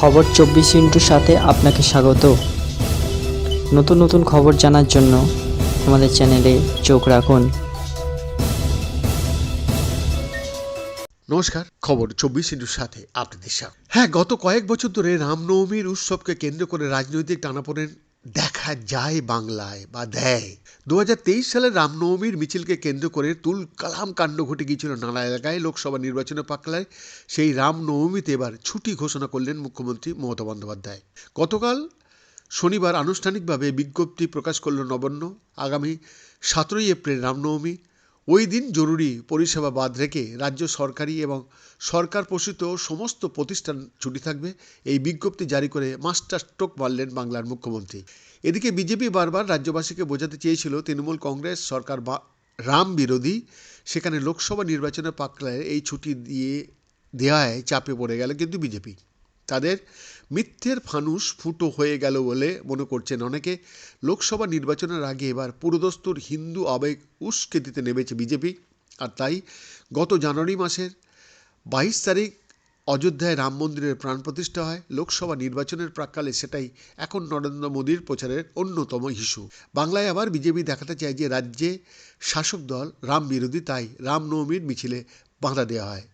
খবর চব্বিশ ইন্টুর সাথে আপনাকে স্বাগত। নতুন নতুন খবর জানার জন্য আমাদের চ্যানেলে চোখ রাখুন। নমস্কার, খবর চব্বিশ ইন্টুর সাথে আপনাদের সাথে হ্যাঁ গত কয়েক বছর ধরে রামনবমীর উৎসবকে কেন্দ্র করে রাজনৈতিক টানাপোড়েন দেখা যায় বাংলায় বা দেয়। দু হাজার তেইশ সালে রামনবমীর মিছিলকে কেন্দ্র করে তুল কালাম কাণ্ড ঘটে গিয়েছিল নানা এলাকায়। লোকসভা নির্বাচনে পাকলায় সেই রামনবমীতে এবার ছুটি ঘোষণা করলেন মুখ্যমন্ত্রী মমতা বন্দ্যোপাধ্যায়। গতকাল শনিবার আনুষ্ঠানিকভাবে বিজ্ঞপ্তি প্রকাশ করল নবান্ন। আগামী সতেরোই এপ্রিল রামনবমী। ওই দিন জরুরি পরিষেবা বাদ রেখে রাজ্য সরকারি এবং সরকার পোষিত সমস্ত প্রতিষ্ঠান ছুটি থাকবে, এই বিজ্ঞপ্তি জারি করে মাস্টার স্ট্রোক মারলেন বাংলার মুখ্যমন্ত্রী। এদিকে বিজেপি বারবার রাজ্যবাসীকে বোঝাতে চেয়েছিল, তৃণমূল কংগ্রেস সরকার বা রাম বিরোধী, সেখানে লোকসভা নির্বাচনের পাকলায় এই ছুটি দিয়ে দেওয়ায় চাপে পড়ে গেল কিন্তু বিজেপি। তাদের মিথ্যের ফানুস ফুটো হয়ে গেল বলে মনে করছেন অনেকে। লোকসভা নির্বাচনের আগে এবার পুরোদস্তুর হিন্দু আবেগ উস্কে দিতে নেমেছে বিজেপি। আর তাই গত জানুয়ারি মাসের বাইশ তারিখ অযোধ্যায় রাম মন্দিরের প্রাণ প্রতিষ্ঠা হয়। লোকসভা নির্বাচনের প্রাককালে সেটাই এখন নরেন্দ্র মোদীর প্রচারের অন্যতম ইস্যু। বাংলায় আবার বিজেপি দেখাতে চায় যে রাজ্যে শাসক দল রাম বিরোধী, তাই রামনবমীর মিছিলে বাধা দেওয়া হয়।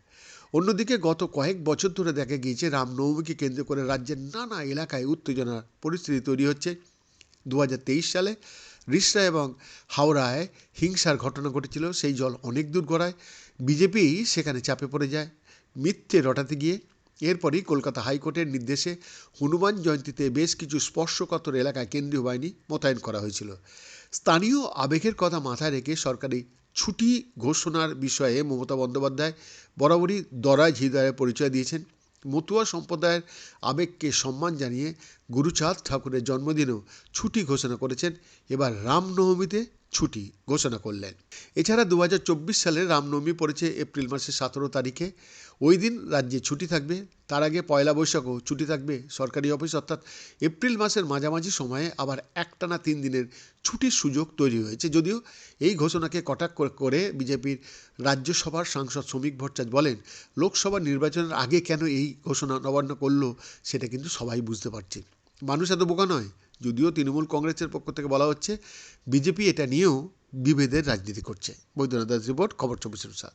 অন্যদিকে গত কয়েক বছর ধরে দেখা গিয়েছে, রামনবমীকে কেন্দ্র করে রাজ্যের নানা এলাকায় উত্তেজনার পরিস্থিতি তৈরি হচ্ছে। দু হাজার তেইশ সালে রিসরা এবং হাওড়ায় হিংসার ঘটনা ঘটেছিল, সেই জল অনেক দূর গড়ায়। বিজেপি সেখানে চাপে পড়ে যায়, মিথ্যে রটাতে গিয়ে। এরপরই কলকাতা হাইকোর্টের নির্দেশে হনুমান জয়ন্তীতে বেশ কিছু স্পর্শকাতর এলাকায় কেন্দ্রীয় বাহিনী মোতায়েন করা হয়েছিল। স্থানীয় আবেগের কথা মাথায় রেখে সরকারি ছুটি ঘোষণার বিষয়ে মমতা বন্দ্যোপাধ্যায় বরাবরই দরাজ হৃদয়ের পরিচয় দিয়েছেন। মতুয়া সম্প্রদায়ের আবেগকে সম্মান জানিয়ে গুরুচাঁদ ঠাকুরের জন্মদিনেও ছুটি ঘোষণা করেছেন। এবার রামনবমীতে ছুটি ঘোষণা করলেন। এছাড়া দু হাজার চব্বিশ সালের রামনবমী পড়েছে এপ্রিল মাসের সতেরো তারিখে। ওই দিন রাজ্যে ছুটি থাকবে। তার আগে পয়লা বৈশাখও ছুটি থাকবে সরকারি অফিস, অর্থাৎ এপ্রিল মাসের মাঝামাঝি সময়ে আবার একটানা তিন দিনের ছুটির সুযোগ তৈরি হয়েছে। যদিও এই ঘোষণাকে কটাক্ষ করে বিজেপির রাজ্যসভার সাংসদ শ্রমিক ভট্টাচার্য বলেন, লোকসভা নির্বাচনের আগে কেন এই ঘোষণা নবান্ন করল সেটা কিন্তু সবাই বুঝতে পারছে মানুষ এত বোকা নয়। যদিও তৃণমূল কংগ্রেসের পক্ষ থেকে বলা হচ্ছে, বিজেপি এটা নিয়েও বিভেদের রাজনীতি করছে। বৈদ্যনাথ দাস রিপোর্ট, খবর চব্বিশ সাথ